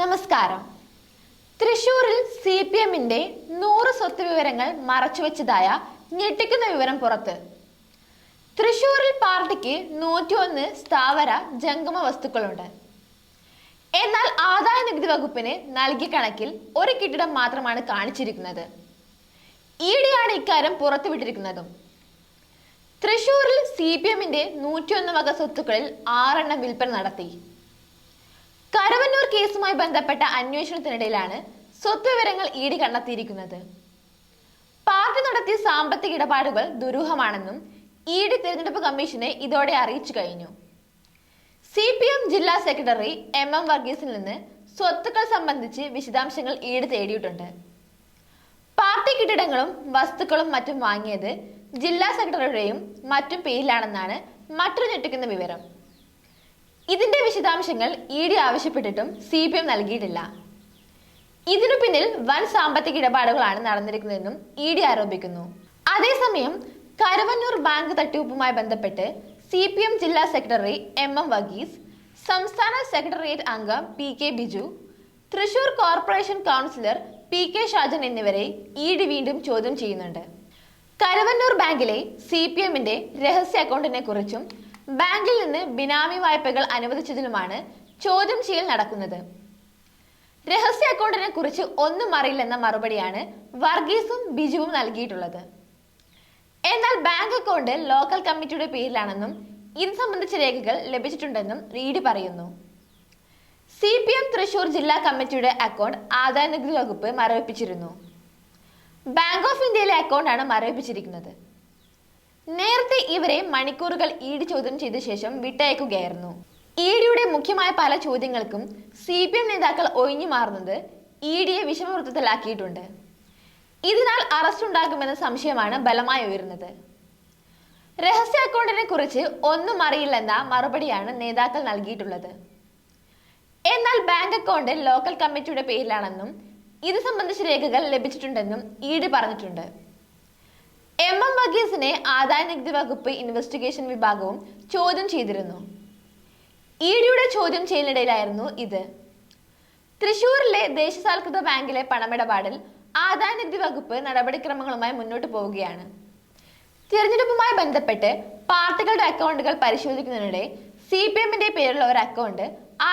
നമസ്കാരം. തൃശൂരിൽ C P എമ്മിന്റെ നൂറ് സ്വത്ത് വിവരങ്ങൾ മറച്ചുവെച്ചതായ ഞെട്ടിക്കുന്ന വിവരം പുറത്ത്. തൃശൂരിൽ പാർട്ടിക്ക് നൂറ്റിയൊന്ന് സ്ഥാവര ജംഗമ വസ്തുക്കളുണ്ട്. എന്നാൽ ആദായ നികുതി വകുപ്പിന് നൽകിയ കണക്കിൽ ഒരു കെട്ടിടം മാത്രമാണ് കാണിച്ചിരിക്കുന്നത്. ഇ ഡിയാണ് ഇക്കാര്യം പുറത്തുവിട്ടിരിക്കുന്നതും. തൃശൂരിൽ സി പി എമ്മിന്റെ നൂറ്റിയൊന്ന് വക സ്വത്തുക്കളിൽ ആറെണ്ണം വിൽപ്പന നടത്തി. കരവന്നൂർ കേസുമായി ബന്ധപ്പെട്ട അന്വേഷണത്തിനിടയിലാണ് സ്വത്ത് വിവരങ്ങൾ ഇ കണ്ടെത്തിയിരിക്കുന്നത്. പാർട്ടി നടത്തിയ സാമ്പത്തിക ഇടപാടുകൾ ദുരൂഹമാണെന്നും ഇ ഡി തെരഞ്ഞെടുപ്പ് കമ്മീഷനെ ഇതോടെ അറിയിച്ചു കഴിഞ്ഞു. സി പി എം ജില്ലാ സെക്രട്ടറി എം എം വർഗീസിൽ നിന്ന് സ്വത്തുക്കൾ സംബന്ധിച്ച് വിശദാംശങ്ങൾ ഇ ഡി തേടിയിട്ടുണ്ട്. പാർട്ടി കെട്ടിടങ്ങളും വസ്തുക്കളും മറ്റും വാങ്ങിയത് ജില്ലാ സെക്രട്ടറിയുടെയും മറ്റും പേരിലാണെന്നാണ് മറ്റൊരു ഞെട്ടിക്കുന്ന വിവരം. ഇതിന്റെ വിശദാംശങ്ങൾ ഇ ഡി ആവശ്യപ്പെട്ടിട്ടും സി പി എം നൽകിയിട്ടില്ല. ഇതിനു പിന്നിൽ വൻ സാമ്പത്തിക ഇടപാടുകളാണ് നടന്നിരിക്കുന്നതെന്നും ഇ ഡി ആരോപിക്കുന്നു. അതേസമയം കരുവന്നൂർ ബാങ്ക് തട്ടിപ്പുമായി ബന്ധപ്പെട്ട് സി പി എം ജില്ലാ സെക്രട്ടറി എം എം വഗീസ് സംസ്ഥാന സെക്രട്ടേറിയറ്റ് അംഗം P K Biju Thrissur corporation councillor P K Shajan എന്നിവരെ ഇ ഡി വീണ്ടും ചോദ്യം ചെയ്യുന്നുണ്ട്. കരുവന്നൂർ ബാങ്കിലെ സി പി എമ്മിന്റെ രഹസ്യ അക്കൗണ്ടിനെ കുറിച്ചും ബാങ്കിൽ നിന്ന് ബിനാമി വായ്പകൾ അനുവദിച്ചതിലുമാണ് ചോദ്യം ചെയ്യൽ നടക്കുന്നത്. രഹസ്യ അക്കൗണ്ടിനെ കുറിച്ച് ഒന്നും അറിയില്ലെന്ന മറുപടിയാണ് വർഗീസും ബിജുവും നൽകിയിട്ടുള്ളത്. എന്നാൽ ബാങ്ക് അക്കൗണ്ട് ലോക്കൽ കമ്മിറ്റിയുടെ പേരിലാണെന്നും ഇത് സംബന്ധിച്ച രേഖകൾ ലഭിച്ചിട്ടുണ്ടെന്നും റീഡ് പറയുന്നു. സി പി എം തൃശൂർ ജില്ലാ കമ്മിറ്റിയുടെ അക്കൗണ്ട് ആദായ നികുതി വകുപ്പ് മരവിപ്പിച്ചിരുന്നു. ബാങ്ക് ഓഫ് ഇന്ത്യയിലെ അക്കൗണ്ടാണ് മരവിപ്പിച്ചിരിക്കുന്നത്. നേരത്തെ ഇവരെ മണിക്കൂറുകൾ ഇ ഡി ചോദ്യം ചെയ്ത ശേഷം വിട്ടയക്കുകയായിരുന്നു. ഇ ഡിയുടെ മുഖ്യമായ പല ചോദ്യങ്ങൾക്കും സി പി എം നേതാക്കൾ ഒഴിഞ്ഞു മാറുന്നത് ഇ ഡിയെ വിഷമവൃത്തത്തിലാക്കിയിട്ടുണ്ട്. ഇതിനാൽ അറസ്റ്റ് ഉണ്ടാകുമെന്ന സംശയമാണ് ബലമായി ഉയരുന്നത്. രഹസ്യ അക്കൗണ്ടിനെ കുറിച്ച് ഒന്നും അറിയില്ലെന്ന മറുപടിയാണ് നേതാക്കൾ നൽകിയിട്ടുള്ളത്. എന്നാൽ ബാങ്ക് അക്കൗണ്ട് ലോക്കൽ കമ്മിറ്റിയുടെ പേരിലാണെന്നും ഇത് സംബന്ധിച്ച രേഖകൾ ലഭിച്ചിട്ടുണ്ടെന്നും ഇ പറഞ്ഞിട്ടുണ്ട്. വർഗീസിനെ ആദായ നികുതി വകുപ്പ് ഇൻവെസ്റ്റിഗേഷൻ വിഭാഗവും ചോദ്യം ചെയ്തിരുന്നു. ഇ ഡിയുടെ ചോദ്യം ചെയ്യലിനിടയിലായിരുന്നു ഇത്. തൃശൂരിലെ ദേശസാൽകൃത ബാങ്കിലെ പണമിടപാടിൽ ആദായ നികുതി വകുപ്പ് നടപടിക്രമങ്ങളുമായി മുന്നോട്ട് പോവുകയാണ്. തിരഞ്ഞെടുപ്പുമായി ബന്ധപ്പെട്ട് പാർട്ടികളുടെ അക്കൗണ്ടുകൾ പരിശോധിക്കുന്നതിനിടെ സി പി എമ്മിന്റെ പേരിലുള്ള ഒരു അക്കൗണ്ട്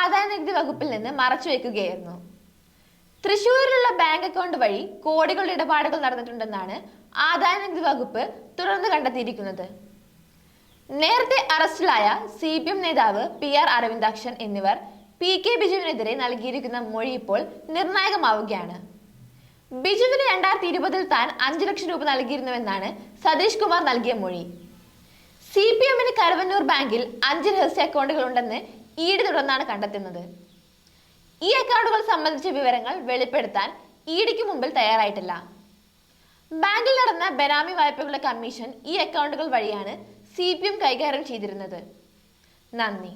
ആദായ നികുതി വകുപ്പിൽ നിന്ന് മറച്ചുവെക്കുകയായിരുന്നു. തൃശൂരിലുള്ള ബാങ്ക് അക്കൗണ്ട് വഴി കോടികളുടെ ഇടപാടുകൾ നടന്നിട്ടുണ്ടെന്നാണ് ആദായ നികുതി വകുപ്പ് തുടർന്ന് കണ്ടെത്തിയിരിക്കുന്നത്. നേരത്തെ അറസ്റ്റിലായ സി പി എം നേതാവ് പി ആർ അരവിന്ദാക്ഷൻ എന്നിവർ പി കെ ബിജുവിനെതിരെ നൽകിയിരിക്കുന്ന മൊഴി ഇപ്പോൾ നിർണായകമാവുകയാണ്. ബിജുവിന് രണ്ടായിരത്തി ഇരുപതിൽ താൻ അഞ്ചു ലക്ഷം രൂപ നൽകിയിരുന്നുവെന്നാണ് സതീഷ് കുമാർ നൽകിയ മൊഴി. സി പി എമ്മിന് കരുവന്നൂർ ബാങ്കിൽ അഞ്ച് രഹസ്യ അക്കൗണ്ടുകൾ ഉണ്ടെന്ന് ഡി തുടർന്നാണ് കണ്ടെത്തുന്നത്. ഈ അക്കൗണ്ടുകൾ സംബന്ധിച്ച വിവരങ്ങൾ വെളിപ്പെടുത്താൻ ഇ ഡിക്ക് മുമ്പിൽ തയ്യാറായിട്ടില്ല. ബാങ്കിൽ നടന്ന ബെനാമി വായ്പകളുടെ കമ്മീഷൻ ഈ അക്കൗണ്ടുകൾ വഴിയാണ് സി കൈകാര്യം ചെയ്തിരുന്നത്. നന്ദി.